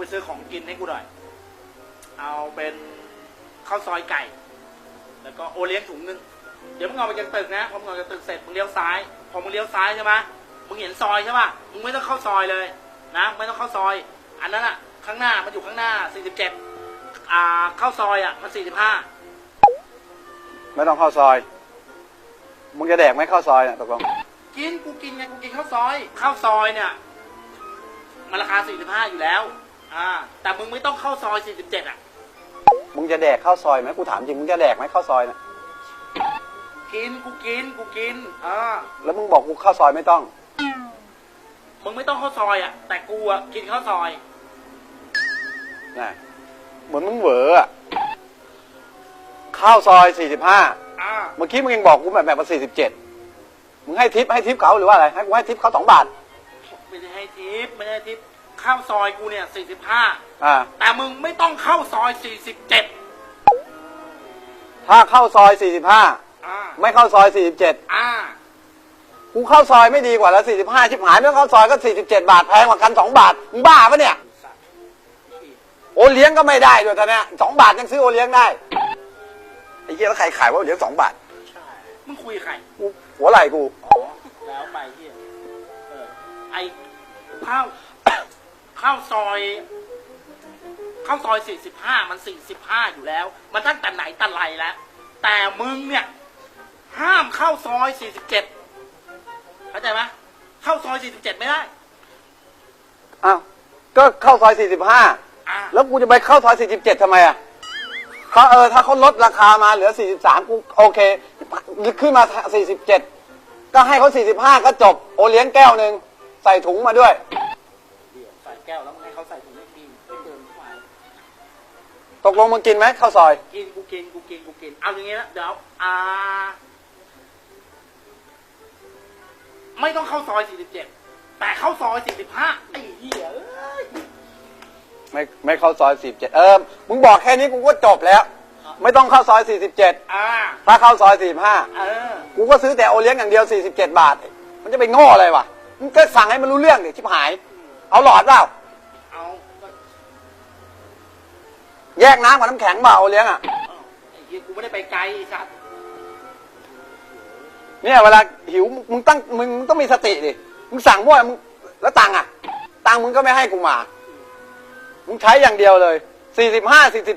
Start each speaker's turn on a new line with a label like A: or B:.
A: ไปซื้อของกินให้กูหน่อย เอาเป็นข้าวซอยไก่ แล้วก็โอเลี้ยงถุงนึง เดี๋ยวมึงเอาไปจากตึกนะพอมึงออกจากตึกเสร็จมึงเลี้ยวซ้าย พอมึงเลี้ยวซ้ายใช่ไหมมึงเห็นซอยใช่ป่ะ มึงไม่ต้องเข้าซอยเลยนะ ไม่ต้องเข้าซอย อันนั้นอะข้างหน้ามันอยู่ข้างหน้า 47 อ่า เข้าซอยอะมัน45
B: ไม่ต้องเข้าซอย มึงจะแดกไหมเข้าซอยน่ะตกลง
A: กินกูกินไงกูกินข้าวซอยข้าวซอยเนี่ยมันราคา45อยู่แล้ว อ่า แต่มึงไม่ต้องเข้าซอย 47 อะ
B: มึงจะแดกเข้าซอยไหมกูถามจริงมึงจะแดกไหมเข้าซอยน่ะ
A: กิน กูกิน กูกิน อ่า
B: แล้วมึงบอกกูเข้าซอยไม่ต้อง
A: มึงไม่ต้องเข้าซอยอะ แต่กูอะกินข้าวซอย
B: นะเหมือนมึงเหวออะเข้าซอยสี่สิบห้า
A: อ่า
B: เมื่อกี้มึงยังบอกกูแบบแบบมาสี่สิบเจ็ดมึงให้ทิปให้ทิปเขาหรือว่าอะไรให้กูให้ทิปเขาสองบาท
A: ไม่ได้ให้ทิปไม่ได้ให้ทิป เข้าซอยกูเนี่ย45
B: อ่า
A: แต่มึงไม่ต้องเข้าซอย47
B: ถ้าเข้าซอยสี่สิบห้า
A: อ่า
B: ไม่เข้าซอยสี่สิบเจ็ด
A: อ่า
B: กูเข้าซอยไม่ดีกว่าแล้วสี่สิบห้าชิบหายไม่ต้องเข้าซอยก็สี่สิบเจ็ดบาทแพงกว่ากันสองบาท มึงบ้าปะเนี่ย
A: สัตว์
B: โอเลี้ยงก็ไม่ได้ด้วยตอนเนี้ยสองบาทยังซื้อโอเลี้ยงได้ ไอ้เหี้ยแล้วใครขายว่าโอเลี้ยงสองบาท
A: ใช่มึงคุยกับใคร
B: กูหัวไหล่กู
A: อ๋อ แล้วไปที่เออไอข้าว ข้าวซอยข้าวซอย45มัน45อยู่แล้ว มันตั้งแต่ไหนแต่ไรแล้ว แต่มึงเนี่ย ห้ามเข้าซอย47เข้าใจไหมเข้าซอย47ไม่ได้
B: อ้าวก็เข้าซอยสี่สิบห้า
A: อ่า
B: แล้วกูจะไปเข้าซอยสี่สิบเจ็ดทำไมอะเขาเออถ้าเขาลดราคามาเหลือสี่สิบสามกูโอเคขึ้นมาสี่สิบเจ็ดก็ให้เขาสี่สิบห้าก็จบ โอเลี้ยงแก้วหนึ่งใส่ถุงมาด้วย
A: ตก
B: ลงมึงกินไหมข้าวซอย
A: กินกูกินกูกินกูกิน เอาอย่างงี้นะเดี๋ยวอ่า ไม่ต้องเข้าซอย 47 แต่เข้าซอย 45 ไอ้เหี้ยเอ้ย
B: ไม่ไม่เข้าซอยสี่เจ็ดเออมึงบอกแค่นี้กูก็จบแล้วไม่ต้องเข้าซอยสี่สิบเจ็ด
A: อ่า
B: ถ้าเข้าซอยสี่ห้า
A: เออ
B: กูก็ซื้อแต่โอเลี้ยงอย่างเดียวสี่สิบเจ็ดบาท มันจะไปโง่อะไรวะมึงก็สั่งให้มันรู้เรื่องดิชิบหาย เอาหลอดเปล่า
A: เอา
B: แยกน้ำกับน้ำแข็งเปล่าโอเลี้ยงอะ
A: เอาไอ้เหี้ยกูไม่ได้ไปไกลไอ้สัตว์
B: เนี่ยเวลาหิวมึงมึงตั้งมึงมึงต้องมีสติดิมึงสั่งมั่วมึงแล้วตังค์อะ ตังค์มึงก็ไม่ให้กูมา มึงใช้อย่างเดียวเลยสี่สิบห้าสี่สิบ